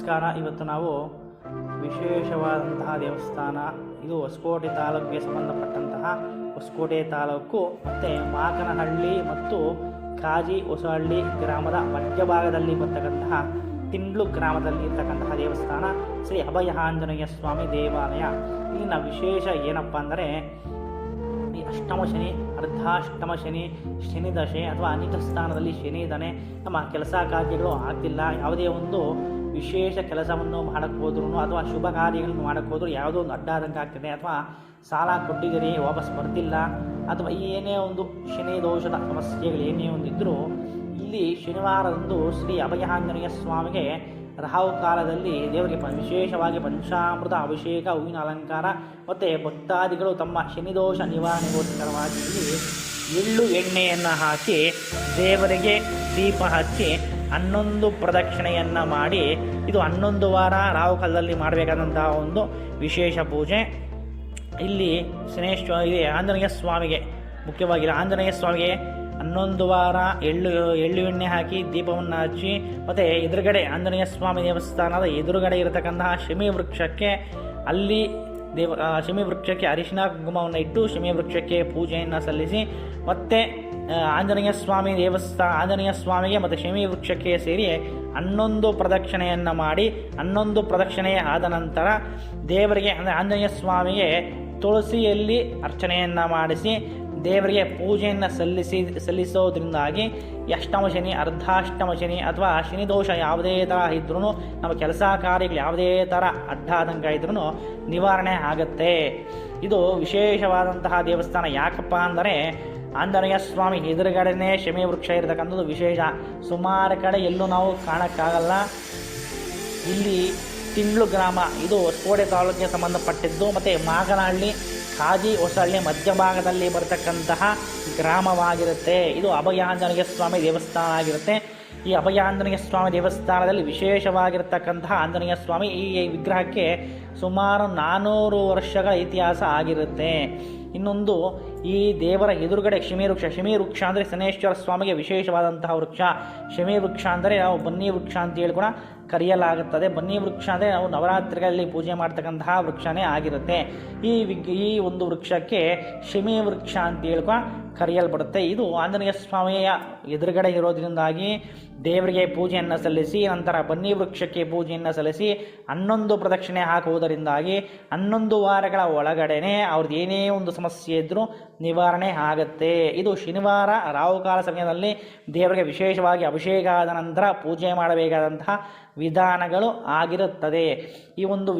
ನಮಸ್ಕಾರ. ಇವತ್ತು ನಾವು ವಿಶೇಷವಾದಂತಹ ದೇವಸ್ಥಾನ, ಇದು ಹೊಸಕೋಟೆ ತಾಲೂಕಿಗೆ ಸಂಬಂಧಪಟ್ಟಂತಹ ಹೊಸಕೋಟೆ ತಾಲೂಕು, ಮತ್ತು ಮಾಕನಹಳ್ಳಿ ಮತ್ತು ಕಾಜಿ ಹೊಸಹಳ್ಳಿ ಗ್ರಾಮದ ಮಧ್ಯಭಾಗದಲ್ಲಿ ಬರ್ತಕ್ಕಂತಹ ತಿಂಡ್ಲು ಗ್ರಾಮದಲ್ಲಿ ಇರ್ತಕ್ಕಂತಹ ದೇವಸ್ಥಾನ ಶ್ರೀ ಅಭಯ ಆಂಜನೇಯ ಸ್ವಾಮಿ ದೇವಾಲಯ. ಇಲ್ಲಿನ ವಿಶೇಷ ಏನಪ್ಪ ಅಂದರೆ ಅಷ್ಟಮ ಶನಿ ಅರ್ಧಾಷ್ಟಮ ಶನಿ ಶನಿ ದಶೆ ಅಥವಾ ಅನಿತ ಸ್ಥಾನದಲ್ಲಿ ಶನಿ ಇದ್ದಾನೆ ನಮ್ಮ ಕೆಲಸ ಕಾರ್ಯಗಳು ಆಗ್ತಿಲ್ಲ. ಯಾವುದೇ ಒಂದು ವಿಶೇಷ ಕೆಲಸವನ್ನು ಮಾಡಕ್ಕೆ ಅಥವಾ ಶುಭ ಕಾರ್ಯಗಳನ್ನು ಮಾಡಕ್ಕೆ ಹೋದ್ರೂ ಯಾವುದೋ ಒಂದು ಅಡ್ಡಾದಂಗೆ ಆಗ್ತದೆ ಅಥವಾ ಸಾಲ ಕೊಟ್ಟಿದ್ದೀರಿ, ವಾಪಸ್ ಬರ್ತಿಲ್ಲ ಅಥವಾ ಏನೇ ಒಂದು ಶನಿ ದೋಷದ ಸಮಸ್ಯೆಗಳು ಏನೇ ಒಂದು ಇದ್ದರೂ ಇಲ್ಲಿ ಶನಿವಾರದಂದು ಶ್ರೀ ಅಭಯಾಂಜನೇಯ ಸ್ವಾಮಿಗೆ ರಾಹು ಕಾಲದಲ್ಲಿ ದೇವರಿಗೆ ವಿಶೇಷವಾಗಿ ಪಂಚಾಮೃತ ಅಭಿಷೇಕ, ಹೂವಿನ ಅಲಂಕಾರ ಮತ್ತು ಭಕ್ತಾದಿಗಳು ತಮ್ಮ ಶನಿದೋಷ ನಿವಾರಣೆಗೋಸ್ಕರವಾಗಿ ಎಳ್ಳು ಎಣ್ಣೆಯನ್ನು ಹಾಕಿ ದೇವರಿಗೆ ದೀಪ ಹಚ್ಚಿ ಹನ್ನೊಂದು ಪ್ರದಕ್ಷಿಣೆಯನ್ನು ಮಾಡಿ ಇದು ಹನ್ನೊಂದು ವಾರ ರಾಹು ಕಾಲದಲ್ಲಿ ಮಾಡಬೇಕಾದಂತಹ ಒಂದು ವಿಶೇಷ ಪೂಜೆ. ಇಲ್ಲಿ ಶನೇಶ್ವ ಇದೆ ಆಂಜನೇಯ ಸ್ವಾಮಿಗೆ ಮುಖ್ಯವಾಗಿ ಆಂಜನೇಯ ಸ್ವಾಮಿಗೆ ಹನ್ನೊಂದು ವಾರ ಎಳ್ಳು ಎಳ್ಳು ಎಣ್ಣೆ ಹಾಕಿ ದೀಪವನ್ನು ಹಚ್ಚಿ, ಮತ್ತು ಎದುರುಗಡೆ ಆಂಜನೇಯ ಸ್ವಾಮಿ ದೇವಸ್ಥಾನದ ಎದುರುಗಡೆ ಇರತಕ್ಕಂತಹ ಶಮಿ ವೃಕ್ಷಕ್ಕೆ ಅಲ್ಲಿ ದೇವ ಶಮಿ ವೃಕ್ಷಕ್ಕೆ ಅರಿಶಿನ ಕುಂಕುಮವನ್ನು ಇಟ್ಟು ಶಮಿ ವೃಕ್ಷಕ್ಕೆ ಪೂಜೆಯನ್ನು ಸಲ್ಲಿಸಿ, ಮತ್ತೆ ಆಂಜನೇಯ ಸ್ವಾಮಿ ದೇವಸ್ಥಾನ ಆಂಜನೇಯ ಸ್ವಾಮಿಗೆ ಮತ್ತು ಶಮಿ ವೃಕ್ಷಕ್ಕೆ ಸೇರಿ ಹನ್ನೊಂದು ಪ್ರದಕ್ಷಿಣೆಯನ್ನು ಮಾಡಿ, ಹನ್ನೊಂದು ಪ್ರದಕ್ಷಿಣೆ ಆದ ನಂತರ ದೇವರಿಗೆ, ಅಂದರೆ ಆಂಜನೇಯ ಸ್ವಾಮಿಗೆ ತುಳಸಿಯಲ್ಲಿ ಅರ್ಚನೆಯನ್ನು ಮಾಡಿಸಿ ದೇವರಿಗೆ ಪೂಜೆಯನ್ನು ಸಲ್ಲಿಸಿ ಸಲ್ಲಿಸೋದ್ರಿಂದಾಗಿ ಅಷ್ಟಮ ಶನಿ, ಅರ್ಧಾಷ್ಟಮ ಶನಿ ಅಥವಾ ಶನಿದೋಷ ಯಾವುದೇ ಥರ ಇದ್ರೂ ನಮ್ಮ ಕೆಲಸ ಕಾರ್ಯಗಳು ಯಾವುದೇ ಥರ ಅಡ್ಡಾದಂಕ ಇದ್ರೂ ನಿವಾರಣೆ ಆಗುತ್ತೆ. ಇದು ವಿಶೇಷವಾದಂತಹ ದೇವಸ್ಥಾನ. ಯಾಕಪ್ಪ ಅಂದರೆ ಆಂಜನೇಯ ಸ್ವಾಮಿ ಎದುರುಗಡೆನೇ ಶಮಿ ವೃಕ್ಷ ಇರತಕ್ಕಂಥದ್ದು ವಿಶೇಷ. ಸುಮಾರು ಕಡೆ ಎಲ್ಲೂ ನಾವು ಕಾಣೋಕ್ಕಾಗಲ್ಲ. ಇಲ್ಲಿ ತಿಂಗಳು ಗ್ರಾಮ. ಇದು ಹೊಸಕೋಟೆ ತಾಲೂಕಿಗೆ ಸಂಬಂಧಪಟ್ಟಿದ್ದು. ಮತ್ತು ಮಾಗನಹಳ್ಳಿ ಕಾಜಿ ಹೊಸಹಳ್ಳಿ ಮಧ್ಯಭಾಗದಲ್ಲಿ ಬರತಕ್ಕಂತಹ ಗ್ರಾಮವಾಗಿರುತ್ತೆ. ಇದು ಅಭಯಾಂಜನೇಯ ಸ್ವಾಮಿ ದೇವಸ್ಥಾನ ಆಗಿರುತ್ತೆ. ಈ ಅಭಯಾಂಜನೇಯ ಸ್ವಾಮಿ ದೇವಸ್ಥಾನದಲ್ಲಿ ವಿಶೇಷವಾಗಿರ್ತಕ್ಕಂತಹ ಆಂಜನೇಯ ಸ್ವಾಮಿ ಈ ವಿಗ್ರಹಕ್ಕೆ ಸುಮಾರು ನಾನ್ನೂರು ವರ್ಷಗಳ ಇತಿಹಾಸ ಆಗಿರುತ್ತೆ. ಇನ್ನೊಂದು ಈ ದೇವರ ಎದುರುಗಡೆ ಶಿಮಿ ವೃಕ್ಷ ಶಿಮಿ ವೃಕ್ಷ ಅಂದರೆ ಶನೇಶ್ವರ ಸ್ವಾಮಿಗೆ ವಿಶೇಷವಾದಂತಹ ವೃಕ್ಷ. ಶಿಮಿ ವೃಕ್ಷ ಅಂದರೆ ನಾವು ಬನ್ನಿ ವೃಕ್ಷ ಅಂತ ಹೇಳಿ ಕೂಡ ಕರೆಯಲಾಗುತ್ತದೆ. ಬನ್ನಿ ವೃಕ್ಷ ಅಂದರೆ ನಾವು ನವರಾತ್ರಿಗಳಲ್ಲಿ ಪೂಜೆ ಮಾಡ್ತಕ್ಕಂತಹ ವೃಕ್ಷನೇ ಆಗಿರುತ್ತೆ. ಈ ಈ ಒಂದು ವೃಕ್ಷಕ್ಕೆ ಶಿಮಿ ವೃಕ್ಷ ಅಂತ ಹೇಳ್ಕೊ ಕರೆಯಲ್ಪಡುತ್ತೆ. ಇದು ಆಂಜನೇಯ ಸ್ವಾಮಿಯ ಎದುರುಗಡೆ ಇರೋದ್ರಿಂದಾಗಿ ದೇವರಿಗೆ ಪೂಜೆಯನ್ನು ಸಲ್ಲಿಸಿ, ನಂತರ ಬನ್ನಿ ವೃಕ್ಷಕ್ಕೆ ಪೂಜೆಯನ್ನು ಸಲ್ಲಿಸಿ, ಹನ್ನೊಂದು ಪ್ರದಕ್ಷಿಣೆ ಹಾಕುವುದರಿಂದಾಗಿ ಹನ್ನೊಂದು ವಾರಗಳ ಒಳಗಡೆನೆ ಅವ್ರದ್ದು ಏನೇ ಒಂದು ಸಮಸ್ಯೆ ಇದ್ದರೂ ನಿವಾರಣೆ ಆಗುತ್ತೆ. ಇದು ಶನಿವಾರ, ರಾಹುಕಾಲ ಸಮಯದಲ್ಲಿ ದೇವರಿಗೆ ವಿಶೇಷವಾಗಿ ಅಭಿಷೇಕ ಆದ ನಂತರ ಪೂಜೆ ಮಾಡಬೇಕಾದಂತಹ ವಿಧಾನಗಳು ಆಗಿರುತ್ತದೆ. ಈ ಒಂದು